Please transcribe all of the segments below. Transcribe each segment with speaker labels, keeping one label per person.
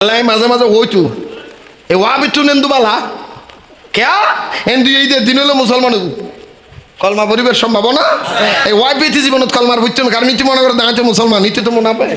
Speaker 1: লাই মাঝে মাঝে হইতু। এ ওয়া বিটু নেন্দু বালা? কেয়া? এন্দু এই দিন হলো মুসলমান কলমা পরিবেশ সম্ভাবনা এই ওয়াই বেতি জীবনত কলমার বুঝছেন কারণ ইতি মনে করে দাঁড়াচ্ছে মুসলমান ইতি তো মনে পায়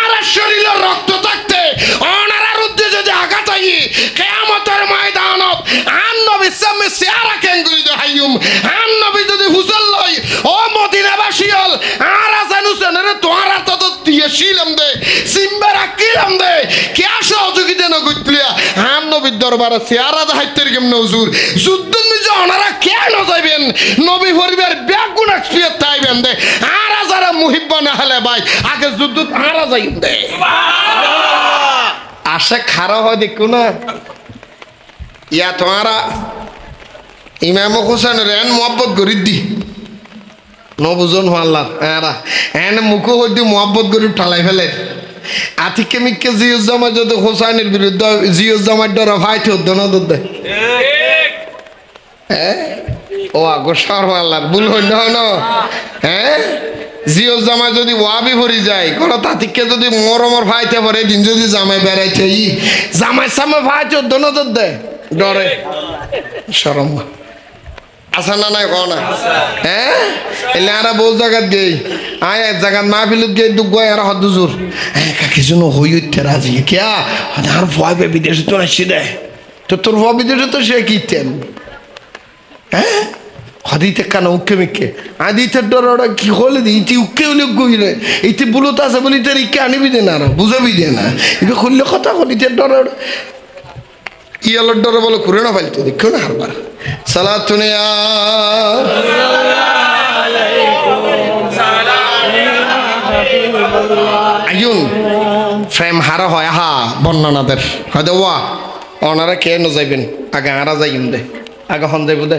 Speaker 1: আর শরীরে রক্ত থাকতে অনারার উদ্দেশ্যে আঘাত আই কেয়ামতের ময়দানত আর নবী সামনে চেয়ারা কেঙ্গুরি হাইয়ুম আর নবী যদি হুসল লই ও মদিনাবাসী হল, আর আছেন হুসেনের তোমার তো তো দিয়েছিলাম দে, সিম্বার আকিলাম দে, কে সহযোগিতা না করতলিয়া আর নবীর দরবারে চেয়ারা দাহাইতের কেমন হুজুর। যুদ্ধ কেন যাইবেন? নবী পরিবার ব্যাগুণ এক্সপিরিয়েন্স তাইবেন দে। আর যারা মুহিব্বা না হলে ভাই আগে যুদ্ধ আরা যাইবেন দে। আশা খারাপ হয় দেখো না। ইয়া তোমারা ইমাম হোসেন রেন মোহাব্বত করি দি। নবুজন হাল্লার এরা এন মুখো হইতে মোহাব্বত করি ঠালাই ফেলে। আতিকে মিকে জিউজ্জামা যদি হোসাইনের বিরুদ্ধে জিউজ্জামার ডর ভাই চোদ্দ না দুধ হ্যাঁ? ও আগো সরমাল্লার ভুল হইল না হ্যাঁ জিও জামাই যদি ওয়াবি ভরি যায়, কোনো তাতিককে যদি মরমর ভাইতে পারে দিন, যদি জামাই বেড়াইতে ই, জামাই সামে ভাই চোদ্দ না দুধ দে, ডরে। সরম আসা না নাই, কও না হ্যাঁ? এলে আরা বহু জায়গাত গেই, আয় এক জায়গাত মা ফিলত গেই, দুঃখ আর হদ জোর হ্যাঁ কাকে জন্য হই উঠতে রাজি কিয়া আর ভয় বিদেশে তো আসছি রে তো তোর ভয় বিদেশে তো সে কিতেন হ্যাঁ হদিতে কান উক্কে মিক্কে? আদিতে ডর ওরা কি হলে ইতি উক্কে হলে গইলে ইতি বুলত আছে বলি তোর ইকে আনিবি দে না আর বুঝাবি দে না। ইবে খুললে কথা হলিতে ডর ওরা ইয়ালোর ডরে বলে ঘুরে না পাইতো দেখো না হারবার। সালাতুনিয়া আইন ফ্রেম হারা হয় হা বর্ণনাদের। হয়তো ওয়া। ওনারা কে ন যাইবেন? আগে আরা যাইম দে। আগে হন যাইব দে।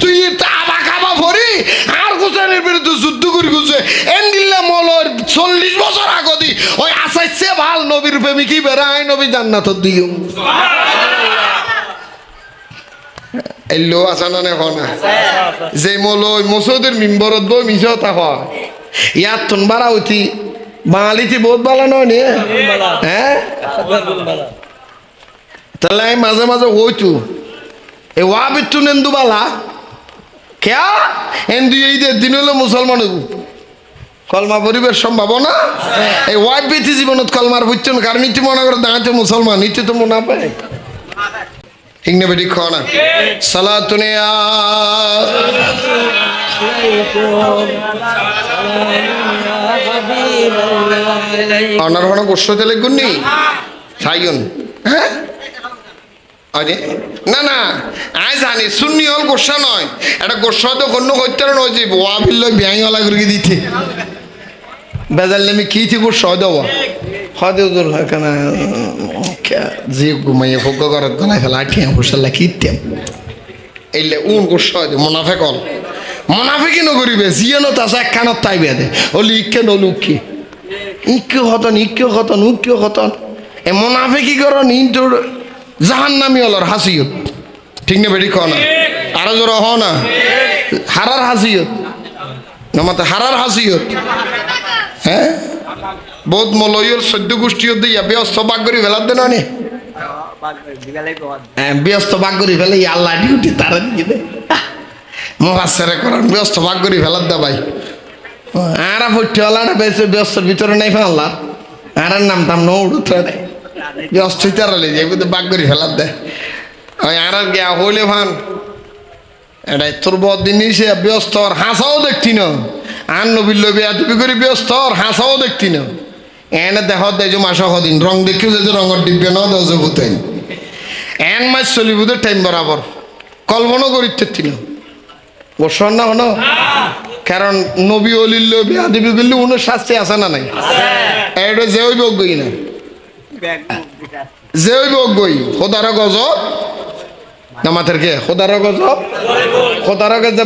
Speaker 1: তুই আবা খাবা ফরি আর হুসাইনের বিরুদ্ধে যুদ্ধ করি গুছে মলর চল্লিশ বছর আগদি ওই আসাইছে ভালো নবীর প্রেমিকই বেড়াই নবী জান্নাত দিও এলো আসানা নে না? যে মলই মসুদের মিম্বরত বই মিশো তা হয় ইয়াত তুন উঠি বাঙালিতে বহুত ভালো নয় হ্যাঁ তাহলে মাঝে মাঝে হইতু এ ওয়া বিট্টু নেন্দু বালা? কেয়া? এন্দু এই যে দিন হলো মুসলমান কলমা পরিবেশ সম্ভাবনা? এই ওয়াই বেতি জীবনত কলমার বুঝছেন কারণ ইতি মনে করে দাঁড়াচ্ছে মুসলমান? ইতি তো মনে পায় ঠিক না। বেটি খাওয়া না সালাতুনিয়া অনার হন গোস্ব তেলে গুন্নি? সাইগুন হ্যাঁ? আরে? না না আই জানি শুননি হল গোসা নয়। এটা গোসা তো কোনো করতে নয় যে ওয়া বিল্ল ব্যাং ওলা করে দিতে। বেজাল নেমে কি থি গোসা দেওয়া হদে দূর হয় কেন? যে ঘুমাইয়ে ভোগ্য করার গলায় ফেলা আঠিয়া গোসাল্লা কিতেম এইলে উন গোসা দে মুনাফে কল। মুনাফে কি নকরিবে জিয়ে নো এক কানত তাই বেদে ওলি ইকে নলুকি ইকে হতন ইকে হতন উকে হতন। এ মুনাফে কি কর? নিন তোর জাহান নামি অলর হাসিয়ত। ঠিক না বেটি না? আরও জোর হ না। হারার হাসিয়ত। নমাতে হারার হাসিয়ত। হ্যাঁ? বহুত মলয়র সদ্য গোষ্ঠীর দিয়া ব্যস্ত বাগ করি ফেলার দেন নি হ্যাঁ ব্যস্ত বাগ করি ফেলে আল্লাহ ডিউটি তারা দিয়ে দে। মহাসেরে করার ব্যস্ত বাগ করি ফেলার দে ভাই। আরা ফুটিওয়ালাটা বেশি ব্যস্তর ভিতরে নাই ফেলা আরার নাম তাম নো উঠতে হইতে রালে যে বুঝতে বাগ করে ফেলার দেয় ওই আরার গিয়া হইলে ভান। এটাই তোর বদিন সে ব্যস্ত আর হাসাও দেখতি না। আর নবীর লবি এতবি করে ব্যস্ত আর হাসাও দেখতি না। এনে দেখ দেয় যে মাস হদিন রং দেখিও যে রঙের ডিব্বে না যাব তাই এন মাস চলিব টাইম বরাবর। কল্পনা করিতে না। বসন না হন। কারণ নবী অলির লবি আদিবি করলে উনার শাস্তি আছে না নাই? এটা যে ওই বগই না। যে বগই খোদার গজব। না, মাথার কে? খোদার গজব?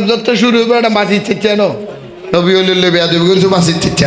Speaker 1: যত শুরু হবে এটা বাঁচি চিচ্ছে নবী অলির লবি আদিবি করছে বাঁচি চিচ্ছে